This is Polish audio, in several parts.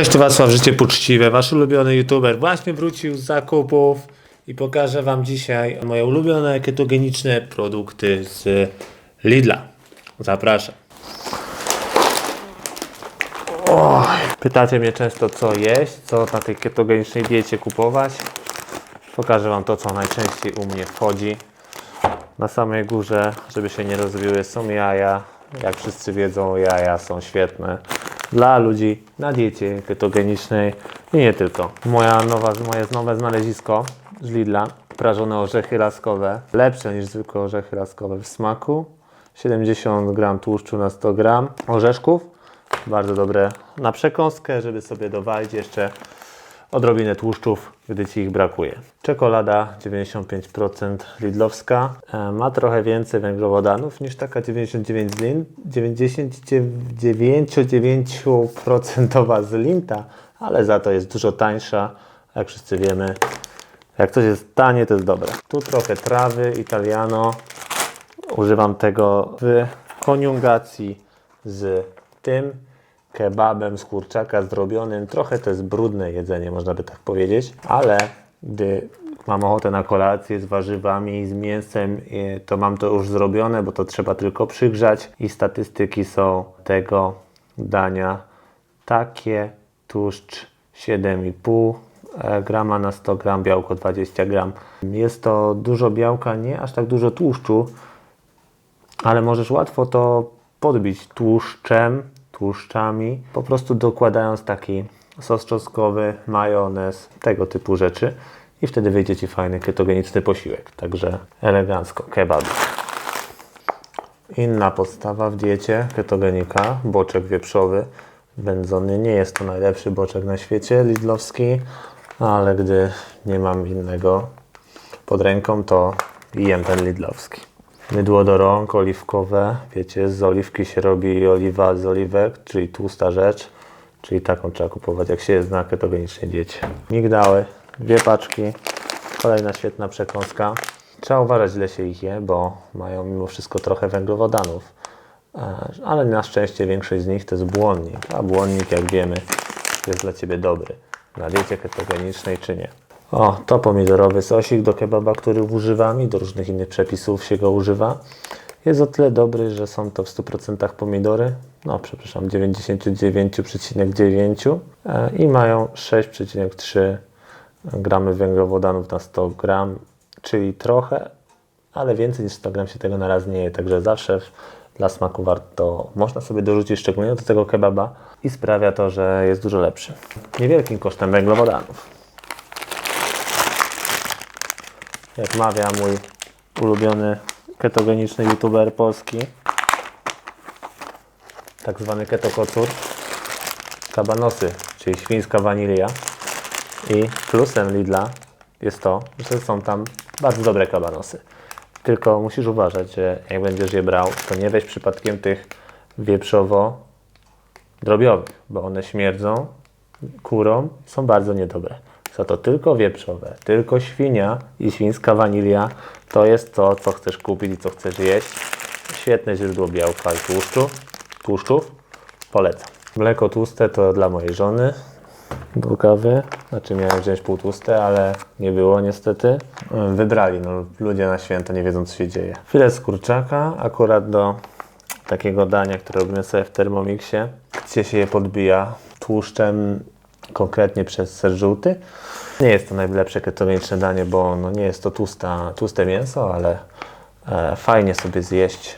Cześć, tu Wacław Życie Poczciwe, wasz ulubiony youtuber właśnie wrócił z zakupów i pokażę wam dzisiaj moje ulubione ketogeniczne produkty z Lidla. Zapraszam. Pytacie mnie często co jeść, co na tej ketogenicznej diecie kupować. Pokażę wam to, co najczęściej u mnie wchodzi. Na samej górze, żeby się nie rozwiły, są jaja. Jak wszyscy wiedzą, jaja są świetne dla ludzi na diecie ketogenicznej i nie tylko. Moja nowa, moje nowe znalezisko z Lidla, prażone orzechy laskowe, lepsze niż zwykłe orzechy laskowe w smaku. 70 gram tłuszczu na 100 gram orzeszków. Bardzo dobre na przekąskę, żeby sobie dowalić jeszcze odrobinę tłuszczów, gdy Ci ich brakuje. Czekolada 95% Lidlowska e, ma trochę więcej węglowodanów niż taka 99 z Lin, 99% z Linta, ale za to jest dużo tańsza, jak wszyscy wiemy. Jak coś jest tanie, to jest dobre. Tu trochę trawy italiano. Używam tego w koniugacji z tym kebabem z kurczaka zdrobionym. Trochę to jest brudne jedzenie, można by tak powiedzieć, ale gdy mam ochotę na kolację z warzywami, z mięsem, to mam to już zrobione, bo to trzeba tylko przygrzać i statystyki są tego dania takie. Tłuszcz 7,5 e, grama na 100 gram, białko 20 gram. Jest to dużo białka, nie aż tak dużo tłuszczu, ale możesz łatwo to podbić tłuszczem, tłuszczami, po prostu dokładając taki sos czosnkowy, majonez, tego typu rzeczy i wtedy wyjdzie Ci fajny ketogeniczny posiłek. Także elegancko, kebab. Inna podstawa w diecie ketogenika, boczek wieprzowy, wędzony. Nie jest to najlepszy boczek na świecie, lidlowski, ale gdy nie mam innego pod ręką, to jem ten lidlowski. Mydło do rąk oliwkowe, wiecie, z oliwki się robi oliwa z oliwek, czyli tłusta rzecz, czyli taką trzeba kupować, jak się jest na ketogenicznej diecie. Migdały, dwie paczki, kolejna świetna przekąska. Trzeba uważać, ile się ich je, bo mają mimo wszystko trochę węglowodanów, E, ale na szczęście większość z nich to jest błonnik, a błonnik, jak wiemy, jest dla Ciebie dobry na diecie ketogenicznej czy nie. O, to pomidorowy sosik do kebaba, który używam i do różnych innych przepisów się go używa. Jest o tyle dobry, że są to w 100% pomidory, no przepraszam, 99,9 e, i mają 6,3 gramy węglowodanów na 100 gram, czyli trochę, ale więcej niż 100 gram się tego na raz nie je, także zawsze dla smaku warto, można sobie dorzucić szczególnie do tego kebaba i sprawia to, że jest dużo lepszy. Niewielkim kosztem węglowodanów. Jak mawia mój ulubiony ketogeniczny youtuber polski, tak zwany ketokocur, kabanosy, czyli świńska wanilia. I plusem Lidla jest to, że są tam bardzo dobre kabanosy. Tylko musisz uważać, że jak będziesz je brał, to nie weź przypadkiem tych wieprzowo drobiowych, bo one śmierdzą kurą, są bardzo niedobre. To tylko wieprzowe, tylko świnia i świńska wanilia to jest to, co chcesz kupić i co chcesz jeść. Świetne źródło białka i tłuszczu, tłuszczów. Polecam. Mleko tłuste to dla mojej żony do kawy. Znaczy miałem wziąć półtłuste, ale nie było niestety. Wybrali, no ludzie na święta nie wiedzą co się dzieje. Filet z kurczaka akurat do takiego dania, które robimy sobie w Thermomixie, gdzie się je podbija tłuszczem konkretnie przez ser żółty. Nie jest to najlepsze ketogeniczne danie, bo no nie jest to tłusta, tłuste mięso, ale e, fajnie sobie zjeść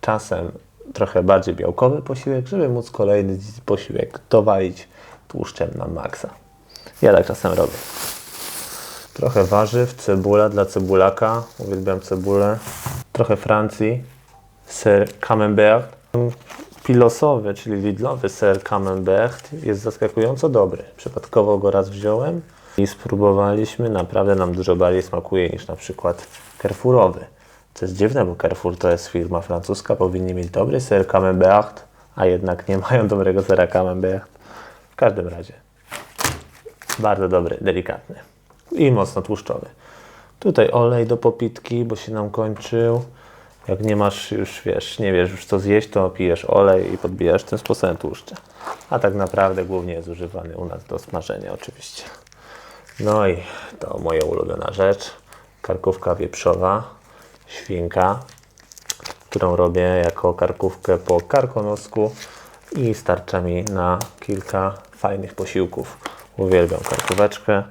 czasem trochę bardziej białkowy posiłek, żeby móc kolejny posiłek dowalić tłuszczem na maksa. Ja tak czasem robię. Trochę warzyw, cebula dla cebulaka, uwielbiam cebulę. Trochę Francji, ser camembert. Pilosowy, czyli lidlowy ser camembert jest zaskakująco dobry. Przypadkowo go raz wziąłem i spróbowaliśmy. Naprawdę nam dużo bardziej smakuje niż na przykład Carrefourowy. Co jest dziwne, bo Carrefour to jest firma francuska, powinni mieć dobry ser camembert, a jednak nie mają dobrego sera camembert. W każdym razie bardzo dobry, delikatny i mocno tłuszczowy. Tutaj olej do popitki, bo się nam kończył. Jak nie masz już, wiesz, nie wiesz już co zjeść, to pijesz olej i podbijasz tym sposobem tłuszcze. A tak naprawdę głównie jest używany u nas do smażenia oczywiście. No i to moja ulubiona rzecz. Karkówka wieprzowa, świnka, którą robię jako karkówkę po karkonosku i starcza mi na kilka fajnych posiłków. Uwielbiam karkóweczkę.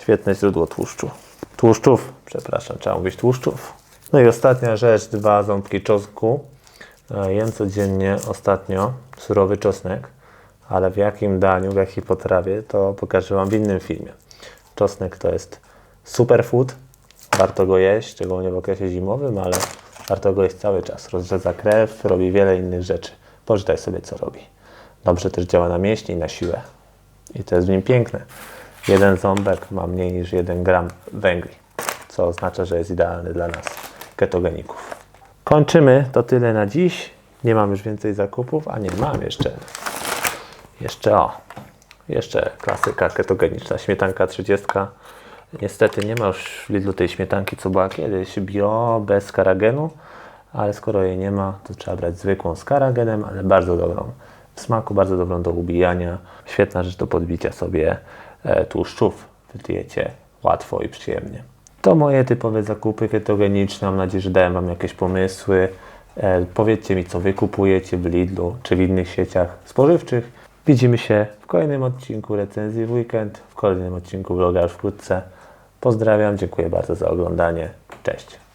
Świetne źródło tłuszczu. Tłuszczów, przepraszam, trzeba mówić tłuszczów. No i ostatnia rzecz, dwa ząbki czosnku. E, Jem codziennie ostatnio surowy czosnek, ale w jakim daniu, w jakiej potrawie, to pokażę Wam w innym filmie. Czosnek to jest superfood, warto go jeść, szczególnie w okresie zimowym, ale warto go jeść cały czas. Rozrzedza krew, robi wiele innych rzeczy. Poczytaj sobie, co robi. Dobrze też działa na mięśnie i na siłę. I to jest w nim piękne. Jeden ząbek ma mniej niż 1 gram węgli, co oznacza, że jest idealny dla nas, ketogeników. Kończymy, to tyle na dziś. Nie mam już więcej zakupów, a nie, mam jeszcze. Jeszcze o, jeszcze klasyka ketogeniczna, śmietanka 30. Niestety nie ma już w Lidlu tej śmietanki, co była kiedyś, bio, bez karagenu, ale skoro jej nie ma, to trzeba brać zwykłą z karagenem, ale bardzo dobrą w smaku, bardzo dobrą do ubijania. Świetna rzecz do podbicia sobie e, tłuszczów w diecie, łatwo i przyjemnie. To moje typowe zakupy ketogeniczne. Mam nadzieję, że dałem Wam jakieś pomysły. E, powiedzcie mi, co Wy kupujecie w Lidlu czy w innych sieciach spożywczych. Widzimy się w kolejnym odcinku recenzji w weekend, w kolejnym odcinku vloga już wkrótce. Pozdrawiam, dziękuję bardzo za oglądanie. Cześć.